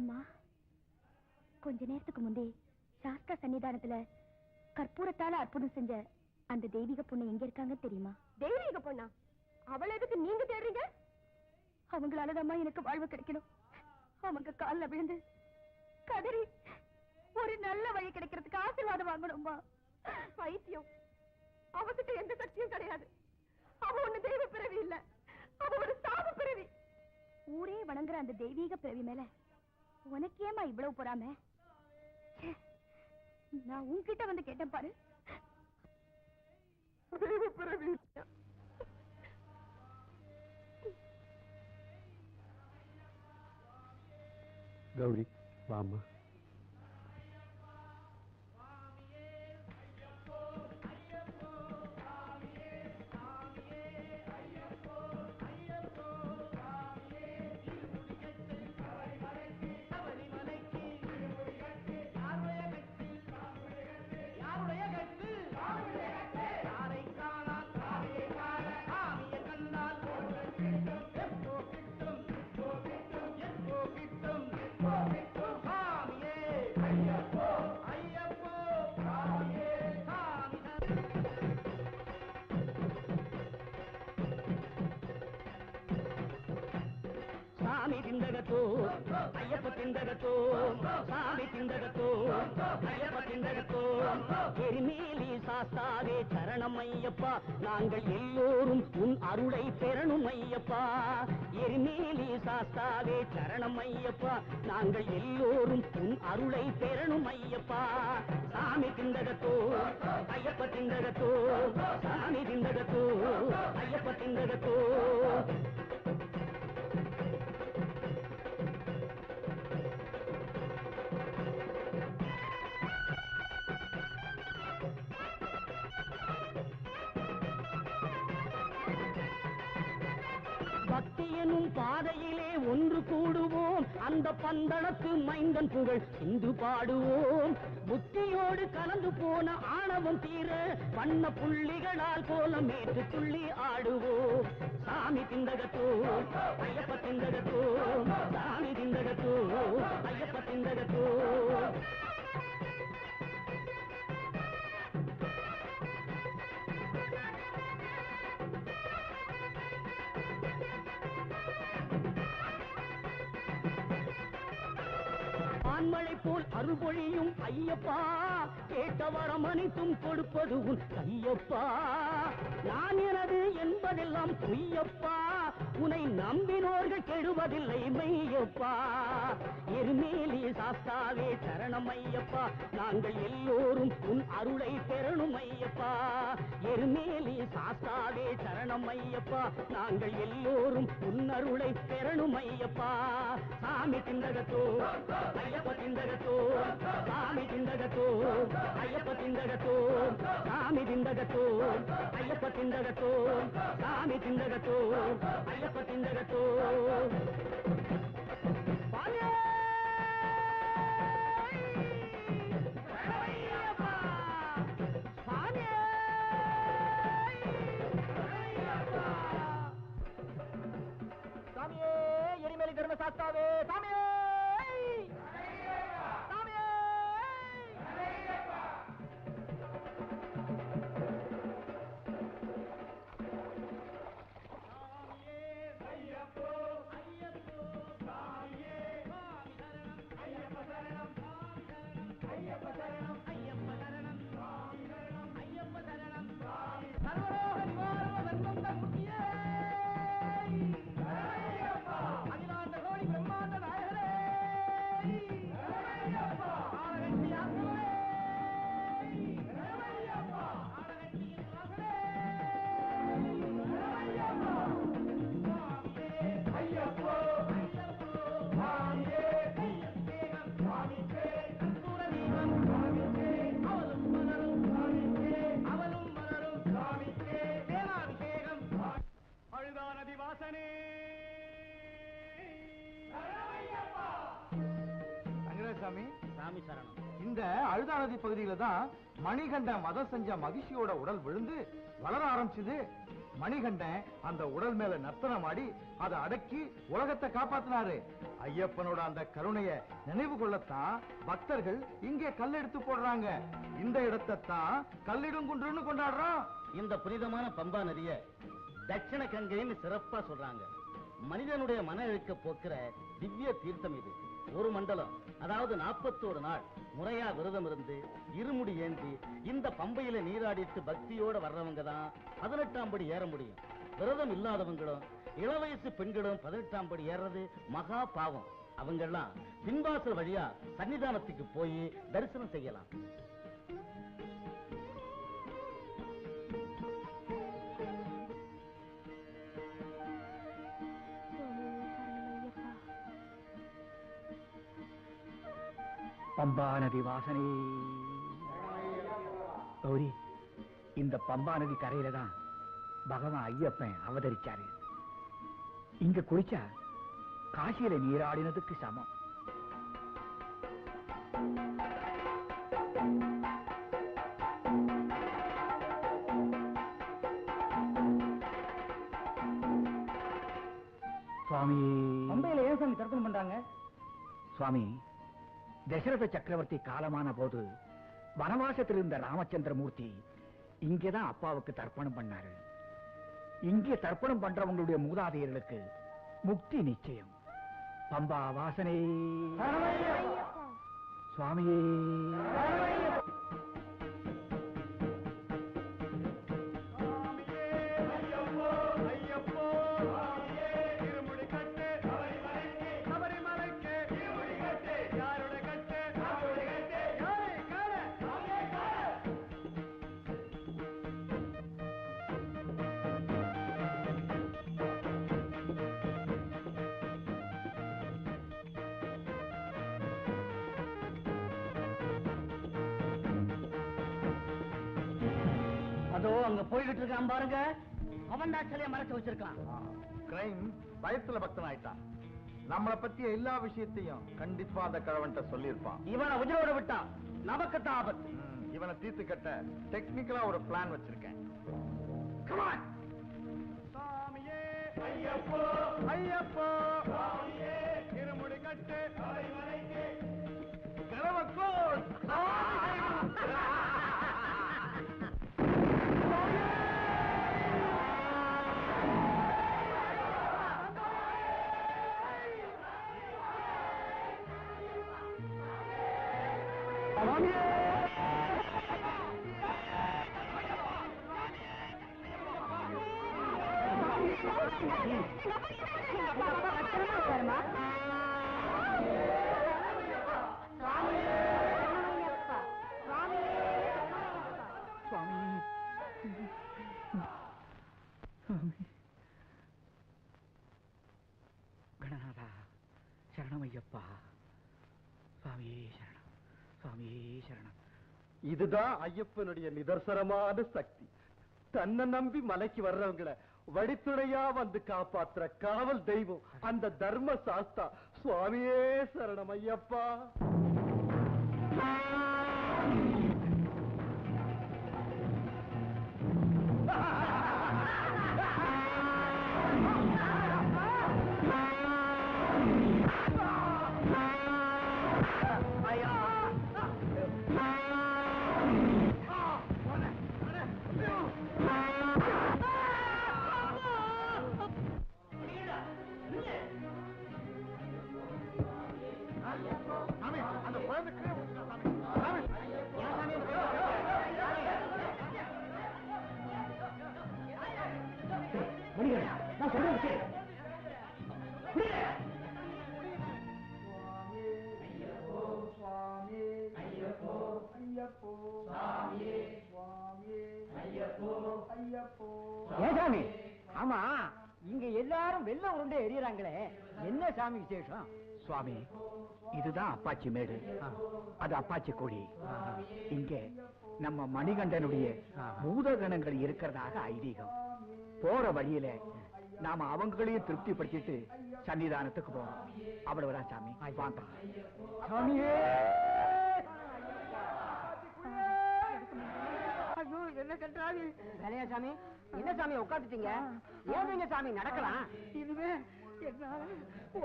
அம்மா கொஞ்ச நேரத்துக்கு முந்தைய சாஸ்தா சன்னிதானத்துல கற்பூரத்தால அற்புதம் செஞ்ச அந்த தெய்வீக பொண்ணு எங்க இருக்காங்க தெரியுமா? தெய்வீக பொண்ணா? அவளை எதுக்கு நீங்க தேடுறீங்க? அவங்களாலதாம்மா எனக்கு வாழ்வு கிடைக்கணும். அவங்க கால்ல விழுந்து கதறி ஒரு நல்ல வழி கிடைக்கிறதுக்கு ஆசீர்வாதம் வாங்கணும்மா. பைத்தியம். அவகிட்ட எந்த சக்தியும் கிடையாது. அவ ஒண்ணு தெய்வ பிறவி இல்ல. அவ ஒரு சாப பிறவி. ஊரே வணங்குற அந்த தெய்வீக பிறவி மேல உனக்கு ஏமா இவ்வளவு பொறாம? நான் உன்கிட்ட வந்து கேட்டேன் பாரு. கௌரி வாமா திண்டகத்தோ ஐயப்ப திண்டகத்தோ சாமி திண்டகத்தோ ஐயப்ப திண்டகத்தோ எரிமேலி சாஸ்தாவே சரணம் ஐயப்பா. நாங்கள் எல்லோரும் உன் அருளை பெறணும் ஐயப்பா. எரிமேலி சாஸ்தாவே சரணம் ஐயப்பா. நாங்கள் எல்லோரும் உன் அருளை பெறணும் ஐயப்பா. சாமி திண்டகத்தோ ஐயப்ப திண்டகத்தோ சாமி திண்டகத்தோ ஐயப்ப திண்டகத்தோ எனும் பாதையிலே ஒன்று கூடுவோம். அந்த பந்தளத்து மைந்தன் புகழ் சிந்து பாடுவோம். புத்தியோடு கலந்து போன ஆணவம் தீர வண்ண புள்ளிகளால் கோலமேற்று துள்ளி ஆடுவோம். சாமி திந்தகத்தோ ஐயப்ப திந்தகத்தோ சாமி திந்தகத்தோ ஐயப்ப திந்தகத்தோ ஆண்மழை போல் அருள்பொழியும் ஐயப்பா கேட்ட வரம் அனைத்தும் கொடுப்பது உன் கையப்பா. நான் எனது என்பதெல்லாம் பொய்யப்பா உனை நம்பினோர்கள் கெடுவதில்லை மையப்பா எருமேலி சாஸ்தாவே சரணம் ஐயப்பா நாங்கள் எல்லோரும் உன் அருளை பெறணும் ஐயப்பா. எருமேலி சாஸ்தாவே சரணம் ஐயப்பா நாங்கள் எல்லோரும் உன் அருளை பெறணும் ஐயப்பா. சாமி திண்டகத்தோ ஐயப்பா. சாமி திண்டகத்தோ ஐயப்ப திண்டகத்தோ சாமி திண்டகத்தோ ஐயப்ப திண்டகத்தோ சாமியே! எரிமேலி தர்ம சாஸ்தாவே சாமியே! அழுதா நதி பகுதியில தான் மணிகண்ட மதம் செஞ்ச மகிழ்ச்சியோட உடல் விழுந்து வளர ஆரம்பிச்சது. மணிகண்டன் அந்த உடல் மேல நர்த்தனம் ஆடி அதை அடக்கி உலகத்தை காப்பாத்தினாரு. ஐயப்பனோட அந்த கருணைய நினைவு கொள்ளத்தான் பக்தர்கள் இங்கே கல் எடுத்து போடுறாங்க. இந்த இடத்தை தான் கல்லிடுங்குன்றுன்னு கொண்டாடுறோம் இந்த புனிதமான பம்பா நதிய தட்சிண கங்கைன்னு சிறப்பா சொல்றாங்க. மனிதனுடைய மன இழுக்க போக்குற திவ்ய தீர்த்தம் இது. ஒரு மண்டலம் அதாவது நாற்பத்தோரு நாள். முறையா விரதம் இருந்து இருமுடி ஏந்தி இந்த பம்பையில நீராடிட்டு பக்தியோட வர்றவங்க தான் பதினெட்டாம் படி ஏற முடியும். விரதம் இல்லாதவங்களும் இளவயசு பெண்களும் பதினெட்டாம் படி ஏறது மகா பாவம். அவங்கெல்லாம் பின்வாசல் வழியா சன்னிதானத்துக்கு போய் தரிசனம் செய்யலாம். பம்பா நதி வாசனை. கௌரி இந்த பம்பா நதி கரையில தான் பகவான் ஐயப்பன் அவதரிச்சாரு. இங்க குளிச்சா காசியில நீராடினதுக்கு சமம். சுவாமி. பம்பையில ஏன் சாமி தர்ப்பணம் பண்றாங்க? சுவாமி தசரத சக்கரவர்த்தி காலமான போது வனவாசத்தில் இருந்த ராமச்சந்திரமூர்த்தி இங்கேதான் அப்பாவுக்கு தர்ப்பணம் பண்ணாரு. இங்கே தர்ப்பணம் பண்றவங்களுடைய மூதாதையர்களுக்கு முக்தி நிச்சயம். பம்பா வாசனை சுவாமியே. அதோ அங்க போய்கிட்டு இருக்கான் பாருங்க. அவன் தான் சிலையை மறைச்சு வச்சிருக்கான். கிரைம் பயத்துல பக்தன் ஆயிட்டான் நம்மளை பத்திய எல்லா விஷயத்தையும் கண்டிப்பா அந்த கழவன்ட்ட சொல்லியிருப்பான். இவனை உயிரோட விட்டான். நமக்கு தான் ஆபத்து இவனை தீர்த்து கட்ட டெக்னிக்கலா ஒரு பிளான் வச்சிருக்கேன். ஐயப்போ! இருமுடி கட்டு! கிழவக்கோள் சுவாமி கணநாதா சரணமையப்பா. சுவாமியே சரணம். சுவாமியே சரணம். இதுதான் ஐயப்பனுடைய நிதர்சனமான சக்தி. தன்னை நம்பி மலைக்கு வர்றவங்கள வழித்துணையா வந்து காப்பாத்துற காவல் தெய்வம் அந்த தர்ம சாஸ்தா. சுவாமியே சரணம் ஐயப்பா நான் சொல்றேன் சாமி? ஆமா இங்க எல்லாரும் வெள்ள உருண்டை எரியறாங்களே. என்ன சாமி விசேஷம்? சுவாமி இதுதான் அப்பாச்சி மேடு. அது அப்பாச்சி கொடி. இங்க நம்ம மணிகண்டனுடைய பூதகணங்கள் இருக்கிறதாக ஐதீகம். போற வழியில நாம அவங்களையும் திருப்திப்படுத்திட்டு சன்னிதானத்துக்கு போறோம். அவ்வளவுதான் சாமி. வாங்க. சாமியே! என்ன கண்டாது வேலையா சாமி? என்ன சாமி உட்காந்துட்டீங்க சாமி நடக்கலாம். என்னால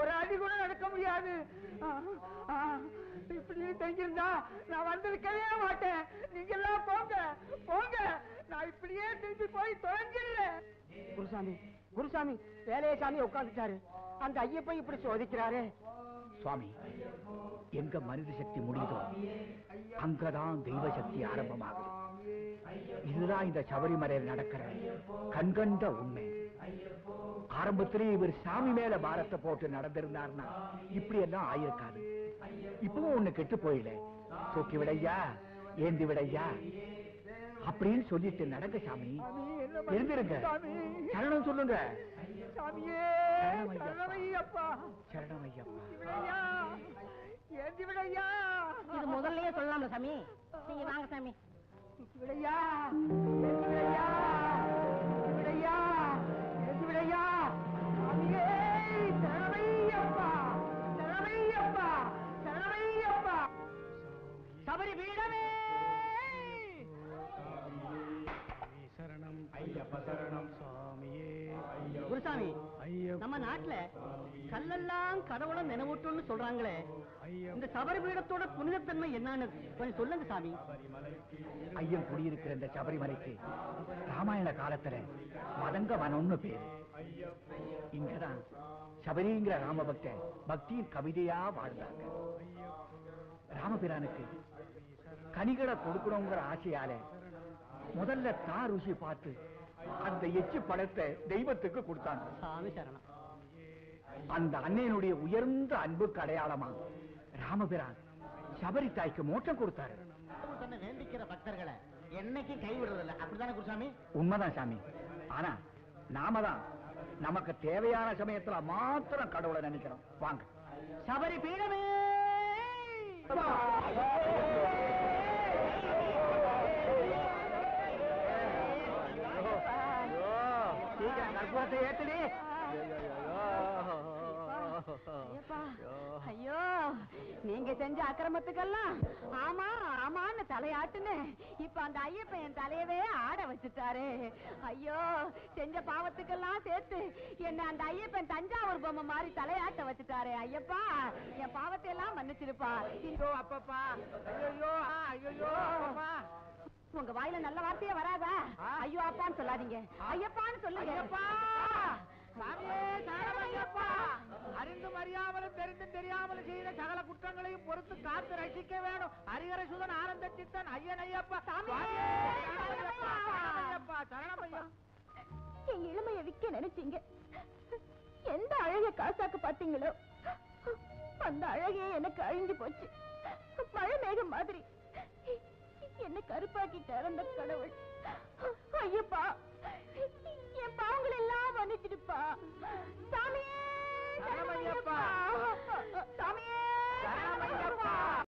ஒரு அடி கூட நடக்க முடியாது. இப்படி தெரிஞ்சிருந்தா நான் வந்திருக்கவே மாட்டேன். நீங்க எல்லாம் போங்க போங்க. நான் இப்படியே திருப்பி போய் தொலைஞ்சிடுறேன். குருசாமி குருசாமி வேலையை சாமி உட்காந்துட்டாரு அந்த ஐயப்பன் இப்படி சோதிக்கிறாரு. சுவாமி எங்க மனித சக்தி முடியுதோ அங்கதான் தெய்வ சக்தி ஆரம்பமாகுது. இதுதான் இந்த சபரிமலையில் நடக்கிற கண்கண்ட உண்மை. ஆரம்பத்திலே இவர் சாமி மேல பாரத்தை போட்டு நடந்திருந்தார்னா இப்படி எல்லாம் ஆயிருக்காது. இப்பவும் ஒண்ணு கெட்டு போயில. தூக்கி விடையா ஏந்தி விடையா அப்படின்னு சொல்லிட்டு நடங்க சாமி. எழுந்திருங்க. சரணம் சொல்லுங்க. சாமியே சரணமையப்பா. சரணமையப்பா கல்லெல்லாம் கடவுளை நினைவூட்டும்னு சொல்றாங்களே. இந்த சபரி பீடத்தோட புனிதத்தன்மை என்னன்னு கொஞ்சம் சொல்லுங்க சாமி. ஐயன் குடியிருக்கிற இந்த சபரிமலைக்கு ராமாயண காலத்துல மதங்க வனம்னு பேரு. இங்கதான் சபரிங்கிற ராமபக்தன் பக்தியின் கவிதையா வாழ்ந்தாங்க. ராமபிரானுக்கு கனிகளை கொடுக்கணுங்கிற ஆசையால முதல்ல தான் ருசி பார்த்து அந்த எச்சி பழத்தை தெய்வத்துக்கு கொடுத்தாங்க. சாமி சரணம். அந்த அன்னையனுடைய உயர்ந்த அன்புக்கு அடையாளமா ராமபிரான் சபரி தாய்க்கு மோட்சம் கொடுத்தாரு. தன்னை வேண்டிக்கிற பக்தர்களை என்னைக்கு கைவிடுறதில்ல? அப்படித்தானே குருசாமி? உண்மைதான் சாமி. ஆனா நாம தான் நமக்கு தேவையான சமயத்துல மாத்திரம் கடவுளை நினைக்கிறோம். வாங்க. சபரி பீடமே! சீக்கிரம் கற்பூரத்தை ஏத்துடி ஐயப்பா, ஐயோ. நீங்க செஞ்ச அக்கிரமத்துக்கெல்லாம் ஆமா ஆமான்னு தலையாட்டுன்னு இப்ப அந்த ஐயப்பன் என் தலையவே ஆட வச்சுட்டாரு. ஐயோ செஞ்ச பாவத்துக்கெல்லாம் சேர்த்து என்ன அந்த ஐயப்பன் தஞ்சாவூர் பொம்மை மாதிரி தலையாட்ட வச்சுட்டாரு. ஐயப்பா என் பாவத்தை எல்லாம் மன்னிச்சிருப்பா. ஐயோ அப்பப்பா. ஐயோ ஐயோ உங்க வாயில நல்ல வார்த்தையே வராதா? ஐயோ அப்பான்னு சொல்லாதீங்க. ஐயப்பான்னு சொல்லுங்க. ஐயப்பா! அறிந்தும் அறியாமலும் தெரிந்தும் தெரியாமலும் செய்த சகல குற்றங்களையும் பொறுத்து காத்து ரசிக்க வேணும். ஹரிகர சுதன் ஆனந்த சித்தன் ஐயன் ஐயப்பா. சரணமையா என் இளமைய விக்க நினைச்சீங்க. எந்த அழகிய காசாக்கு பாத்தீங்களோ அந்த அழகே எனக்கு அழிஞ்சு போச்சு. மழை மேகம் மாதிரி. என்ன கருப்பாக்கி திறந்த கடவுள் ஐயப்பா என் பாவங்களை நினைச்சிருப்பா சாமியே சாமியே